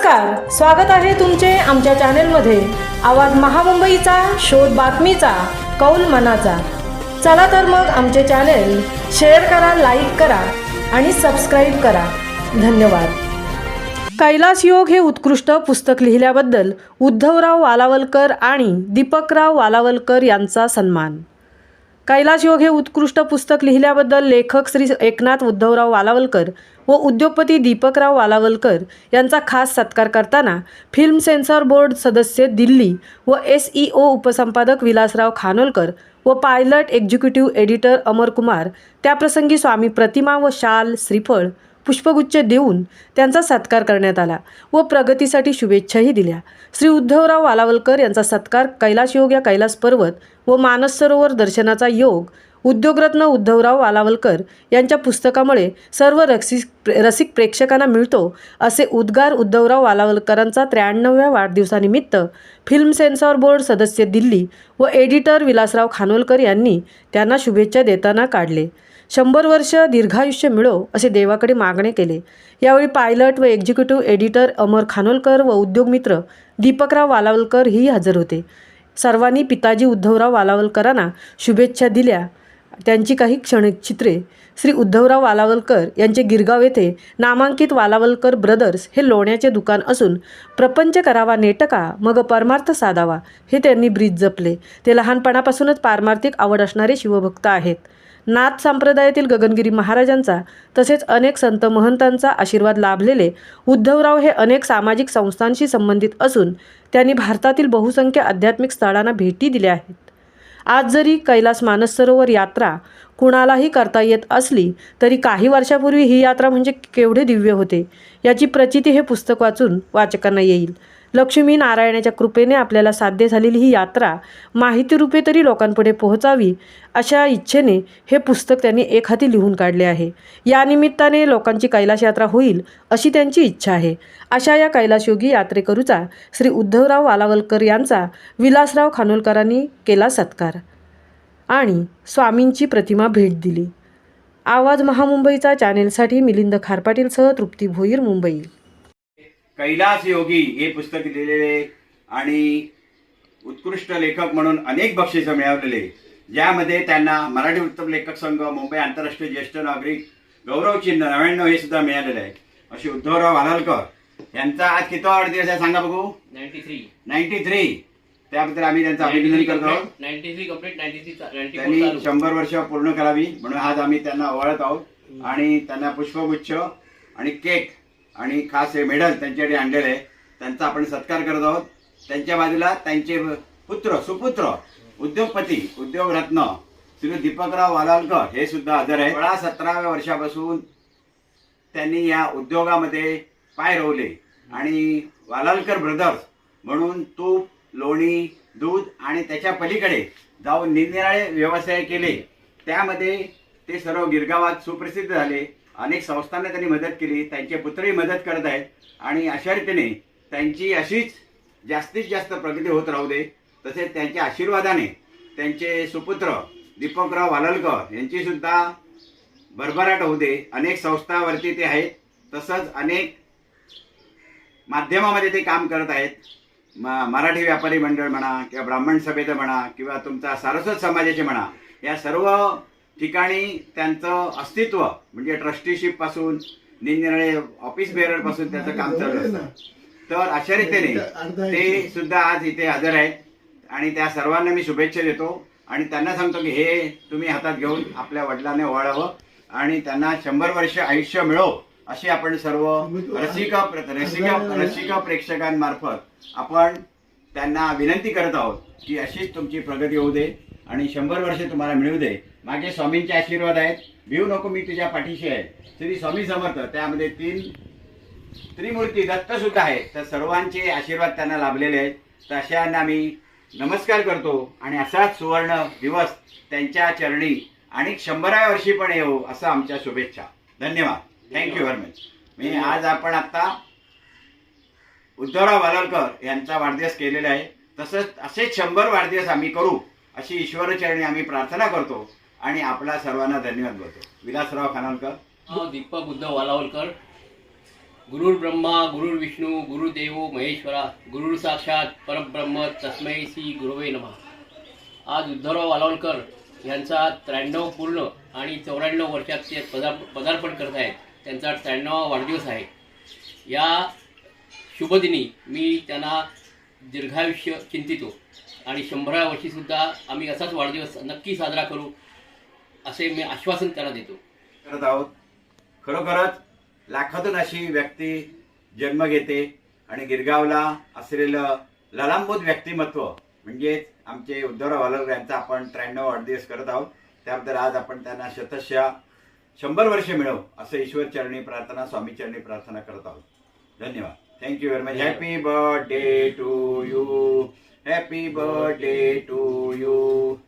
नमस्कार स्वागत आहे तुमचे आमच्या चॅनेलमध्ये. आवाज महामुंबईचा शोध बातमीचा कौल मनाचा. चला तर मग आमचे चॅनेल शेअर करा लाईक करा आणि सबस्क्राईब करा. धन्यवाद. कैलास योग हे उत्कृष्ट पुस्तक लिहिल्याबद्दल उद्धवराव वालावलकर आणि दीपकराव वालावलकर यांचा सन्मान. कैलाश योग हे उत्कृष्ट पुस्तक लिहिल्याबद्दल लेखक श्री एकनाथ उद्धवराव वालावलकर व उद्योगपती दीपकराव वालावलकर यांचा खास सत्कार करताना फिल्म सेन्सॉर बोर्ड सदस्य दिल्ली व एस ई ओ उपसंपादक विलासराव खानोलकर व पायलट एक्झिक्युटिव्ह एडिटर अमरकुमार त्याप्रसंगी स्वामी प्रतिमा व शाल श्रीफळ पुष्पगुच्छ देऊन त्यांचा सत्कार करण्यात आला व प्रगतीसाठी शुभेच्छाही दिल्या. श्री उद्धवराव वालावलकर यांचा सत्कार कैलाश योग या कैलास पर्वत व मानस सरोवर दर्शनाचा योग उद्योगरत्न उद्धवराव वालावलकर यांच्या पुस्तकामुळे सर्व रसिक रसिक प्रेक्षकांना मिळतो असे उद्गार उद्धवराव वालावलकरांचा त्र्याण्णव्या वाढदिवसानिमित्त फिल्म सेन्सॉर बोर्ड सदस्य दिल्ली व एडिटर विलासराव खानोलकर यांनी त्यांना शुभेच्छा देताना काढले. शंभर वर्ष दीर्घायुष्य मिळो असे देवाकडे मागणे केले. यावेळी पायलट व एक्झिक्युटिव्ह एडिटर अमर खानोलकर व उद्योगमित्र दीपकराव वालावलकर ही हजर होते. सर्वांनी पिताजी उद्धवराव वालावलकरांना शुभेच्छा दिल्या. त्यांची काही क्षणचित्रे. श्री उद्धवराव वालावलकर यांचे गिरगाव येथे नामांकित वालावलकर ब्रदर्स हे लोण्याचे दुकान असून प्रपंच करावा नेटका मग परमार्थ साधावा हे त्यांनी ब्रीज जपले. ते लहानपणापासूनच पारमार्थिक आवड असणारे शिवभक्त आहेत. नाथ संप्रदायातील गगनगिरी महाराजांचा तसेच अनेक संत महंतांचा आशीर्वाद लाभलेले उद्धवराव हे अनेक सामाजिक संस्थांशी संबंधित असून त्यांनी भारतातील बहुसंख्य आध्यात्मिक स्थळांना भेटी दिल्या आहेत. आज जरी कैलास मानस सरोवर यात्रा कुणालाही करता येत असली तरी काही वर्षापूर्वी ही यात्रा म्हणजे केवढे दिव्य होते याची प्रचिती हे पुस्तक वाचून वाचकांना येईल. लक्ष्मी नारायणाच्या कृपेने आपल्याला साध्य झालेली ही यात्रा माहितीरूपे तरी लोकांपुढे पोहोचावी अशा इच्छेने हे पुस्तक त्यांनी एक हाती लिहून काढले आहे. या निमित्ताने लोकांची कैलाश यात्रा होईल अशी त्यांची इच्छा आहे. अशा या कैलाशयोगी यात्रेकरूचा श्री उद्धवराव वालावलकर यांचा विलासराव खानोलकरांनी केला सत्कार आणि स्वामींची प्रतिमा भेट दिली. आवाज महामुंबईचा चॅनेलसाठी मिलिंद खारपाटीलसह तृप्ती भोईर मुंबई. कैलास योगी हे पुस्तक लिहिलेले आणि उत्कृष्ट लेखक म्हणून अनेक बक्षिसं मिळवलेले ज्यामध्ये त्यांना मराठी उत्तम लेखक संघ मुंबई आंतरराष्ट्रीय ज्येष्ठ नागरिक गौरव चिन्ह नव्याण्णव हे सुद्धा मिळालेलं आहे. अशी उद्धवराव वालालकर यांचा आज किती वाढदिवस आहे सांगा बघू? नाईन्टी थ्री नाईन्टी थ्री त्याबद्दल आम्ही त्यांचं अभिनंदन करतो. आहोत. Ninety three complete ninety three त्यांनी शंभर वर्ष पूर्ण करावी म्हणून आज आम्ही त्यांना ओवाळत आहोत. आणि त्यांना पुष्पगुच्छ आणि केक आणि खास हे मेडल त्यांच्याकडे आणलेले आहे त्यांचा आपण सत्कार करत आहोत. त्यांच्या बाजूला त्यांचे पुत्र सुपुत्र उद्योगपती उद्योगरत्न श्री दीपकराव वालालकर हे सुद्धा हजर आहे सोळा सतराव्या वर्षापासून त्यांनी या उद्योगामध्ये पाय रोवले. आणि वालालकर ब्रदर्स म्हणून तूप लोणी दूध आणि त्याच्या पलीकडे जाऊन निरनिराळे व्यवसाय केले. त्यामध्ये ते सर्व गिरगावात सुप्रसिद्ध झाले. अनेक संस्थांना त्यांनी मदत केली त्यांचे पुत्रही मदत करत आहेत आणि अशा रीतीने त्यांची अशीच जास्तीत जास्त प्रगती होत राहू दे. तसेच त्यांच्या आशीर्वादाने त्यांचे सुपुत्र दीपकराव वालकर यांची सुद्धा भरभराट होऊ दे. अनेक संस्थावरती ते आहेत. तसंच अनेक माध्यमामध्ये ते काम करत आहेत. म- मराठी व्यापारी मंडळ म्हणा किंवा ब्राह्मण सभेचं म्हणा किंवा तुमचा सारस्वत समाजाचे म्हणा या सर्व ठिकाणी त्यांचं अस्तित्व म्हणजे ट्रस्टीशिपपासून निरनिराळे ऑफिस बेअररपासून त्याचं काम चालू असतं. तर अशा रीतीने ते सुद्धा आज इथे हजर आहेत. आणि त्या सर्वांना मी शुभेच्छा देतो. आणि त्यांना सांगतो की हे तुम्ही हातात घेऊन आपल्या वडिलांनी ओवाळावं आणि त्यांना शंभर वर्ष आयुष्य मिळो अशी आपण सर्व रसिक रसिक रसिक प्रेक्षकांमार्फत आपण त्यांना विनंती करत आहोत की अशीच तुमची प्रगती होऊ दे. आणि शंभर वर्ष तुम्हाला मिळू दे. मागे स्वामींचे आशीर्वाद आहेत. भिऊ नको मी तुझ्या पाठीशी आहे. श्री स्वामी समर्थ त्यामध्ये तीन त्रिमूर्ती दत्त सुद्धा आहेत तर सर्वांचे आशीर्वाद त्यांना लाभलेले आहेत. तर अशांना मी नमस्कार करतो आणि असाच सुवर्ण दिवस त्यांच्या चरणी आणि शंभराव्या वर्षी पण येऊ असं आमच्या शुभेच्छा. धन्यवाद. थँक्यू व्हेरी मच मी आज आपण आता उद्धवराव वालालकर यांचा वाढदिवस केलेला आहे. तसंच असेच शंभर वाढदिवस आम्ही करू. अशी ईश्वरचरणी आम्ही प्रार्थना करतो आणि आपला सर्वांना धन्यवाद बोलतो. विलासराव खानोलकर. दीपक उद्धव वालावलकर. गुरुर ब्रह्मा गुरुर विष्णू गुरुदेव महेश्वरा गुरुर साक्षात परब्रह्म तस्मै श्री गुरुवे नमः. आज उद्धवराव वालावलकर यांचा त्र्याण्णव पूर्ण आणि चौऱ्याण्णव वर्षात ते पदार पदार्पण करत आहेत. त्यांचा त्र्याण्णवा वाढदिवस आहे. या शुभदिनी मी त्यांना दीर्घायुष्य चिंतितो. आणि शंभरा वर्षीसुद्धा आम्ही असाच वाढदिवस नक्की साजरा करू असे मी आश्वासन त्यांना देतो. करत आहोत. खरोखरच लाखातून अशी व्यक्ती जन्म घेते आणि गिरगावला असलेलं ललांबूत व्यक्तिमत्व म्हणजेच आमचे उद्धवराव वालकर यांचा आपण त्र्याण्णव वाढदिवस करत आहोत. त्याबद्दल आज आपण त्यांना शतशः शंभर वर्ष मिळव असं ईश्वर चरणी प्रार्थना स्वामी चरणी प्रार्थना करत आहोत. धन्यवाद. Thank you very much. Happy birthday to you. Happy birthday to you.